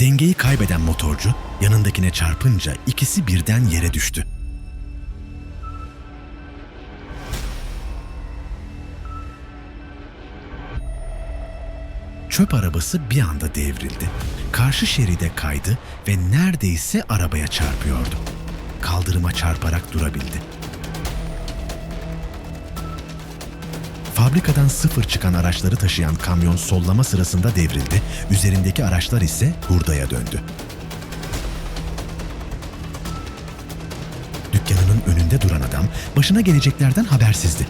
Dengeyi kaybeden motorcu yanındakine çarpınca ikisi birden yere düştü. Çöp arabası bir anda devrildi. Karşı şeride kaydı ve neredeyse arabaya çarpıyordu. Kaldırıma çarparak durabildi. Fabrikadan sıfır çıkan araçları taşıyan kamyon sollama sırasında devrildi, üzerindeki araçlar ise hurdaya döndü. Dükkanının önünde duran adam başına geleceklerden habersizdi.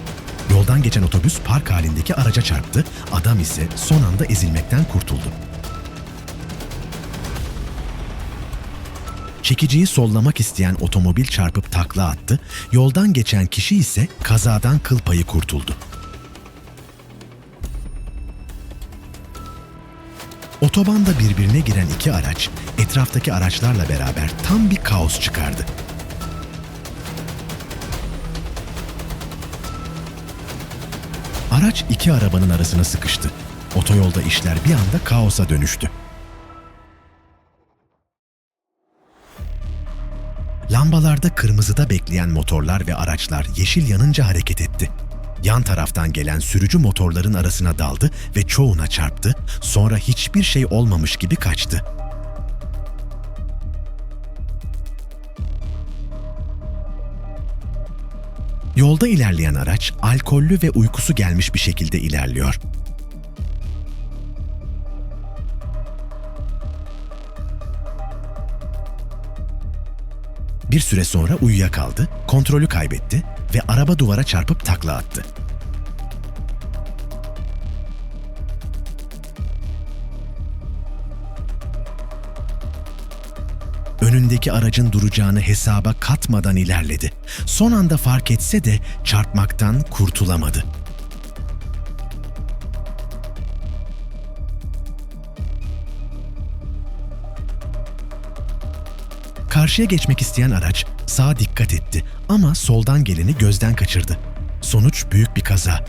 Yoldan geçen otobüs park halindeki araca çarptı, adam ise son anda ezilmekten kurtuldu. Çekiciyi sollamak isteyen otomobil çarpıp takla attı, yoldan geçen kişi ise kazadan kıl payı kurtuldu. Otobanda birbirine giren iki araç etraftaki araçlarla beraber tam bir kaos çıkardı. Araç iki arabanın arasına sıkıştı. Otoyolda işler bir anda kaosa dönüştü. Lambalarda kırmızıda bekleyen motorlar ve araçlar yeşil yanınca hareket etti. Yan taraftan gelen sürücü motorların arasına daldı ve çoğuna çarptı, sonra hiçbir şey olmamış gibi kaçtı. Yolda ilerleyen araç alkollü ve uykusu gelmiş bir şekilde ilerliyor. Bir süre sonra uyuyakaldı, kontrolü kaybetti ve araba duvara çarpıp takla attı. Önündeki aracın duracağını hesaba katmadan ilerledi. Son anda fark etse de çarpmaktan kurtulamadı. Karşıya geçmek isteyen araç sağa dikkat etti ama soldan geleni gözden kaçırdı. Sonuç büyük bir kaza.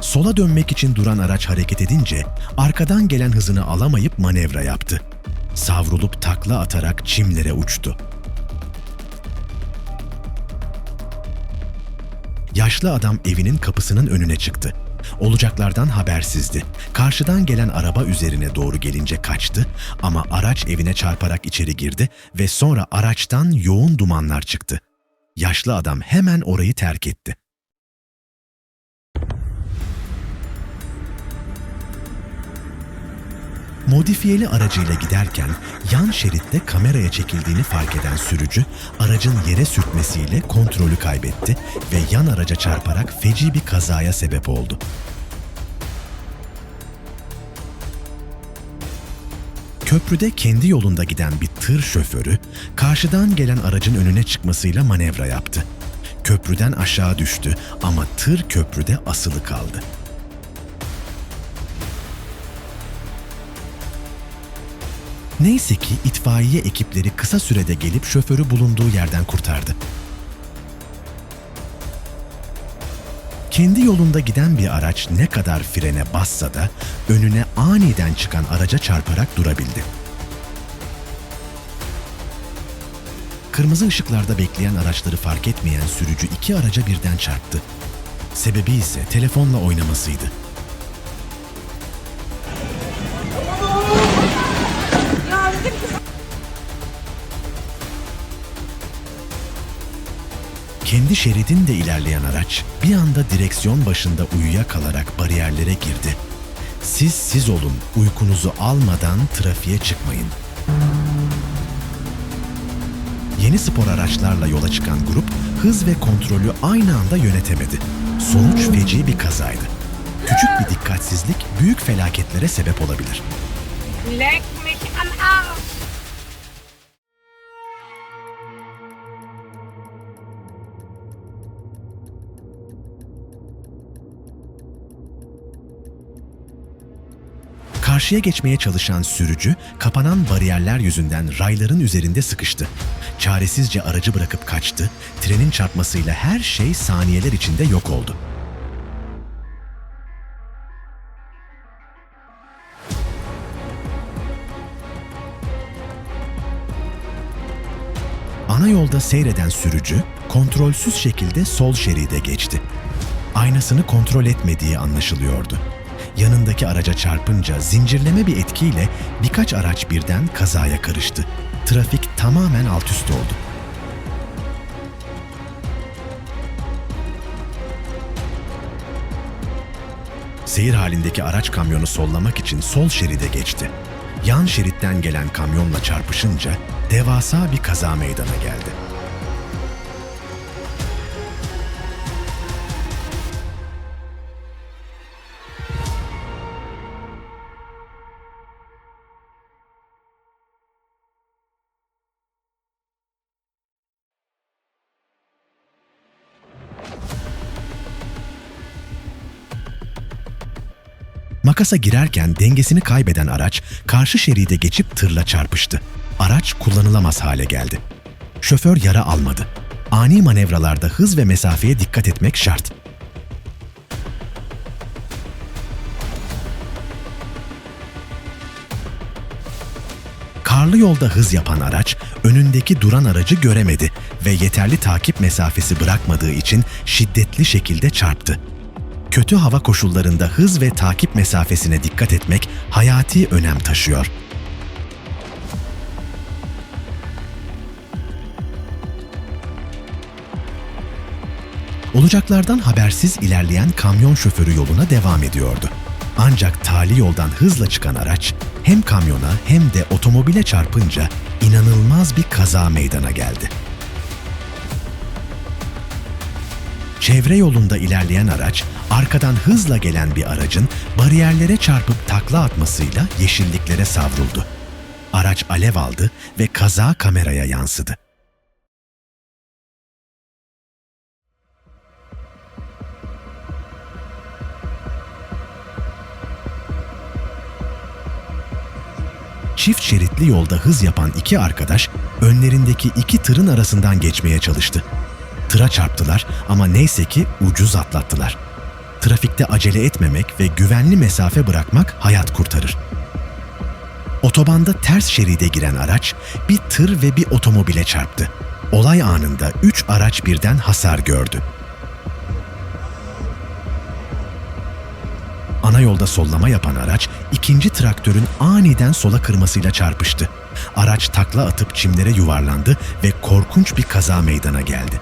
Sola dönmek için duran araç hareket edince arkadan gelen hızını alamayıp manevra yaptı. Savrulup takla atarak çimlere uçtu. Yaşlı adam evinin kapısının önüne çıktı. Olacaklardan habersizdi. Karşıdan gelen araba üzerine doğru gelince kaçtı ama araç evine çarparak içeri girdi ve sonra araçtan yoğun dumanlar çıktı. Yaşlı adam hemen orayı terk etti. Modifiyeli aracıyla giderken yan şeritte kameraya çekildiğini fark eden sürücü aracın yere sürtmesiyle kontrolü kaybetti ve yan araca çarparak feci bir kazaya sebep oldu. Köprüde kendi yolunda giden bir tır şoförü karşıdan gelen aracın önüne çıkmasıyla manevra yaptı. Köprüden aşağı düştü ama tır köprüde asılı kaldı. Neyse ki itfaiye ekipleri kısa sürede gelip şoförü bulunduğu yerden kurtardı. Kendi yolunda giden bir araç ne kadar frene bassa da önüne aniden çıkan araca çarparak durabildi. Kırmızı ışıklarda bekleyen araçları fark etmeyen sürücü iki araca birden çarptı. Sebebi ise telefonla oynamasıydı. Kendi şeridinde ilerleyen araç bir anda direksiyon başında uyuyakalarak bariyerlere girdi. Siz siz olun, uykunuzu almadan trafiğe çıkmayın. Yeni spor araçlarla yola çıkan grup hız ve kontrolü aynı anda yönetemedi. Sonuç feci bir kazaydı. Küçük bir dikkatsizlik büyük felaketlere sebep olabilir. Leck Karşıya geçmeye çalışan sürücü kapanan bariyerler yüzünden rayların üzerinde sıkıştı. Çaresizce aracı bırakıp kaçtı. Trenin çarpmasıyla her şey saniyeler içinde yok oldu. Ana yolda seyreden sürücü kontrolsüz şekilde sol şeride geçti. Aynasını kontrol etmediği anlaşılıyordu. Yanındaki araca çarpınca zincirleme bir etkiyle birkaç araç birden kazaya karıştı. Trafik tamamen alt üst oldu. Seyir halindeki araç kamyonu sollamak için sol şeride geçti. Yan şeritten gelen kamyonla çarpışınca devasa bir kaza meydana geldi. Makasa girerken dengesini kaybeden araç karşı şeride geçip tırla çarpıştı. Araç kullanılamaz hale geldi. Şoför yara almadı. Ani manevralarda hız ve mesafeye dikkat etmek şart. Karlı yolda hız yapan araç önündeki duran aracı göremedi ve yeterli takip mesafesi bırakmadığı için şiddetli şekilde çarptı. Kötü hava koşullarında hız ve takip mesafesine dikkat etmek hayati önem taşıyor. Olacaklardan habersiz ilerleyen kamyon şoförü yoluna devam ediyordu. Ancak tali yoldan hızla çıkan araç hem kamyona hem de otomobile çarpınca inanılmaz bir kaza meydana geldi. Çevre yolunda ilerleyen araç, arkadan hızla gelen bir aracın bariyerlere çarpıp takla atmasıyla yeşilliklere savruldu. Araç alev aldı ve kaza kameraya yansıdı. Çift şeritli yolda hız yapan iki arkadaş önlerindeki iki tırın arasından geçmeye çalıştı. Tıra çarptılar ama neyse ki ucuz atlattılar. Trafikte acele etmemek ve güvenli mesafe bırakmak hayat kurtarır. Otobanda ters şeride giren araç bir tır ve bir otomobile çarptı. Olay anında üç araç birden hasar gördü. Ana yolda sollama yapan araç ikinci traktörün aniden sola kırmasıyla çarpıştı. Araç takla atıp çimlere yuvarlandı ve korkunç bir kaza meydana geldi.